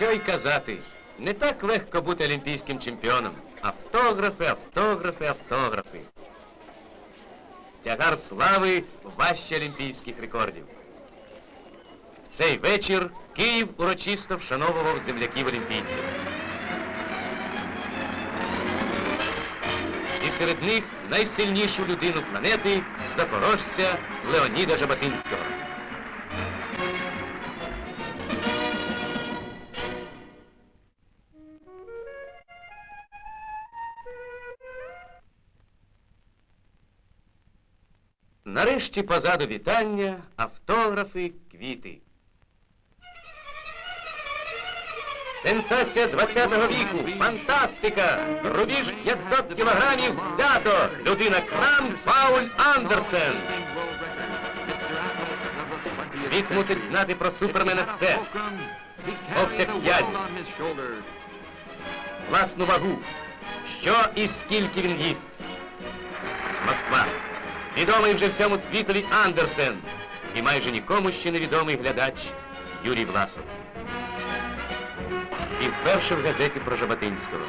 що й казати. Не так легко бути олімпійським чемпіоном. Автографи, автографи, автографи. Тягар слави важче олімпійських рекордів. В цей вечір Київ урочисто вшановував земляків олімпійців. І серед них найсильнішу людину планети запорожця Леоніда Жаботинського. Нарешті позаду вітання, автографи, квіти. Сенсація 20-го віку, фантастика, рубіж 500 кілограмів взято, людина крам Пауль Андерсен. Світ мусить знати про супермена все. Обсяг язів. Власну вагу, що і скільки він їсть. Москва. Відомий вже всьому світові Андерсен. І майже нікому ще невідомий глядач Юрій Власов. І вперше в газеті про Жаботинського.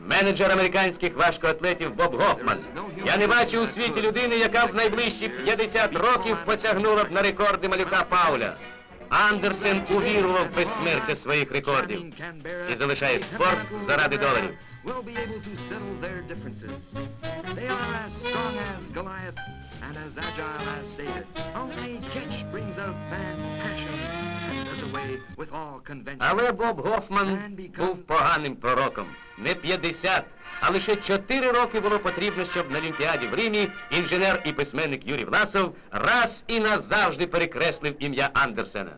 Менеджер американських важкоатлетів Боб Гофман. Я не бачу у світі людини, яка в найближчі 50 років посягнула б на рекорди малюка Пауля. Андерсен увірував безсмертя своїх рекордів і залишає спорт заради доларів. Але Боб Гофман був поганим пророком. Не 50, а лише 4 роки було потрібно, щоб на Олімпіаді в Римі інженер і письменник Юрій Власов раз і назавжди перекреслив ім'я Андерсена.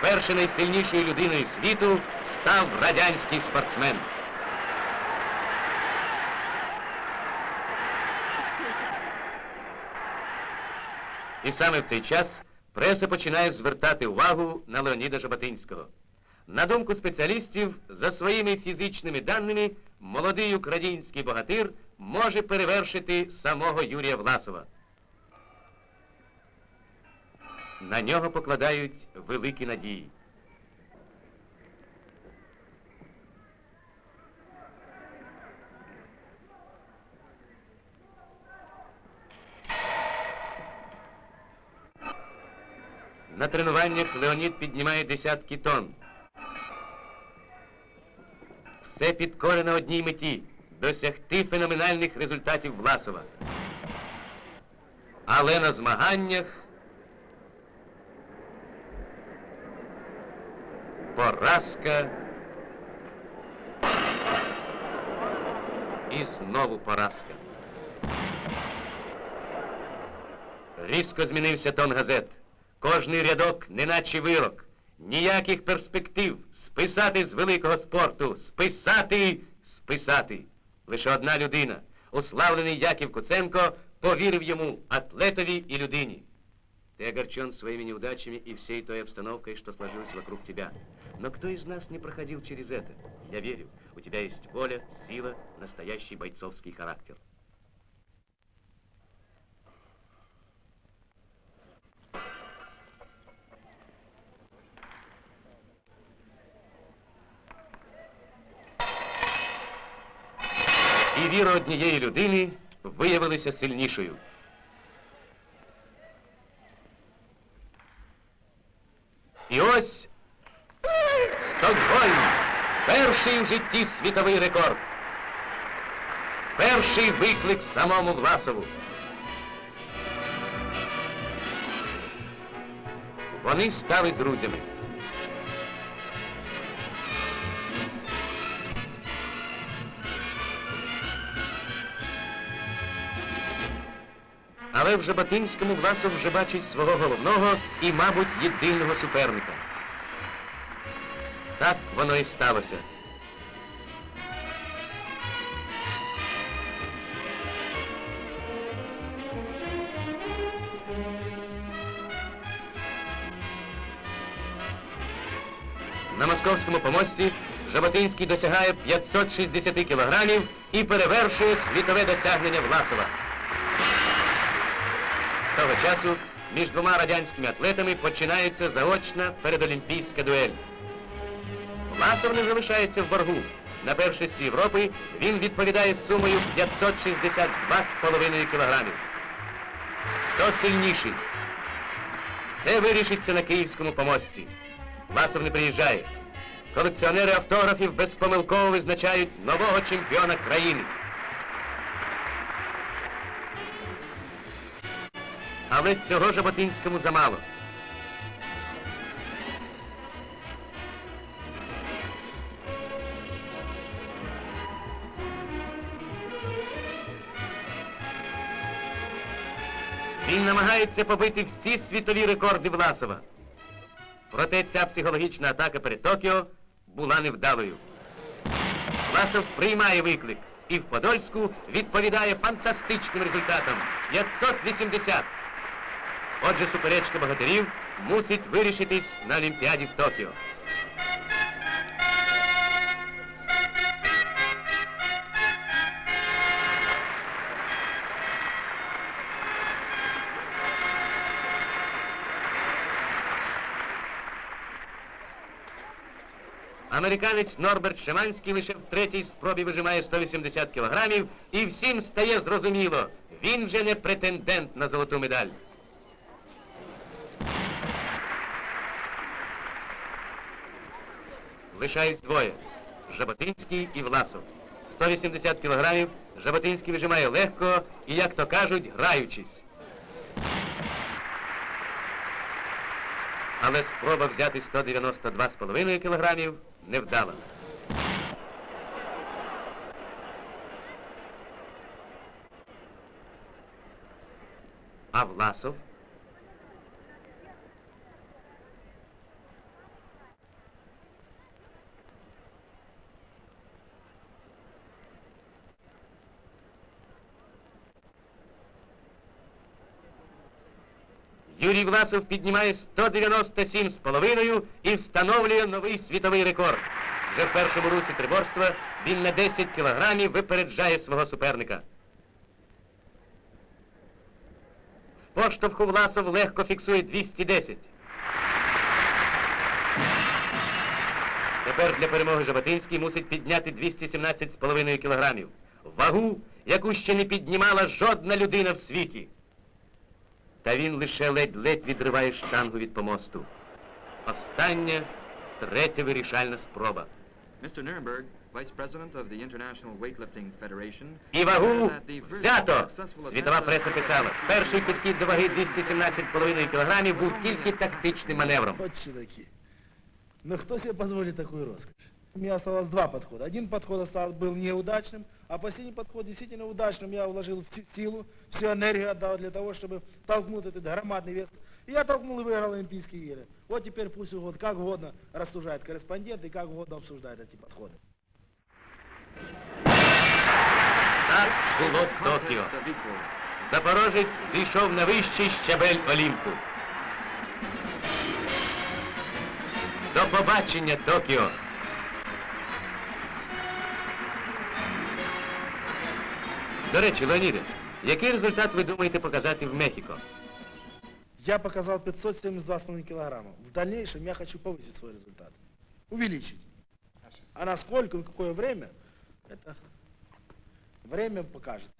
Першою найсильнішою людиною світу став радянський спортсмен. І саме в цей час преса починає звертати увагу на Леоніда Жаботинського. На думку спеціалістів, за своїми фізичними даними, молодий український богатир може перевершити самого Юрія Власова. На нього покладають великі надії. На тренуваннях Леонід піднімає десятки тонн. Все підкоре на одній меті досягти феноменальних результатів Власова. Але на змаганнях поразка і знову поразка. Різко змінився тон газет. Кожний рядок, неначе вирок. Ніяких перспектив. Списати з великого спорту. Списати, списати. Лише одна людина. Уславлений Яків Куценко повірив йому, атлетові и людине. Ты огорчен своими неудачами и всей той обстановкой, что сложилась вокруг тебя. Но кто из нас не проходил через это? Я верю, у тебя есть воля, сила, настоящий бойцовский характер. І віра однієї людини виявилася сильнішою. І ось Стокгольм. Перший в житті світовий рекорд. Перший виклик самому Власову. Вони стали друзями. Але в Жаботинському Власов вже бачить свого головного і, мабуть, єдиного суперника. Так воно і сталося. На московському помості Жаботинський досягає 560 кілограмів і перевершує світове досягнення Власова. Того часу між двома радянськими атлетами починається заочна передолімпійська дуель. Власов не залишається в боргу. На першості Європи він відповідає сумою 562,5 кілограмів. Хто сильніший? Це вирішиться на Київському помості. Власов не приїжджає. Колекціонери автографів безпомилково визначають нового чемпіона країни. Але цього Жаботинському замало. Він намагається побити всі світові рекорди Власова. Проте ця психологічна атака перед Токіо була невдалою. Власов приймає виклик і в Подольську відповідає фантастичним результатом 580. Отже, суперечка богатирів мусить вирішитись на Олімпіаді в Токіо. Американець Норберт Шиманський лише в третій спробі вижимає 180 кілограмів, і всім стає зрозуміло, він вже не претендент на золоту медаль. Лишають двоє Жаботинський і Власов. 180 кілограмів Жаботинський вижимає легко і, як то кажуть, граючись. Але спроба взяти 192,5 кілограмів невдала. А Власов? Юрій Власов піднімає 197,5 і встановлює новий світовий рекорд. Вже в першому русі триборства він на 10 кілограмів випереджає свого суперника. В поштовху Власов легко фіксує 210. Тепер для перемоги Жаботинський мусить підняти 217,5 кілограмів. Вагу, яку ще не піднімала жодна людина в світі. Та він лише ледь-ледь відриває штангу від помосту. Остання, третя вирішальна спроба. Mr. Nirenberg, Vice President of the International Weightlifting Federation, І вагу взято! Світова преса писала. Перший підхід до ваги 217,5 кілограмів був тільки тактичним маневром. Вот чудаки. Но кто себе позволит такую роскошь? У меня осталось два подхода. Один подход остался, был неудачным, а последний подход действительно удачным. Я вложил всю силу, всю энергию отдал для того, чтобы толкнуть этот громадный вес. И я толкнул и выиграл Олимпийские игры. Вот теперь пусть угодно, как угодно рассуждает корреспондент и как угодно обсуждает эти подходы. Так було It's a в Токіо. contest of equals. Запорожець зійшов на вищий щабель Олімпу. До побачення, Токіо! До речі, Леоніде, який результат ви думаєте показати в Мехіко? Я показал 572,5 килограмма. В дальнейшем я хочу повысить свой результат. Увеличить. А насколько и какое время, это время покажет.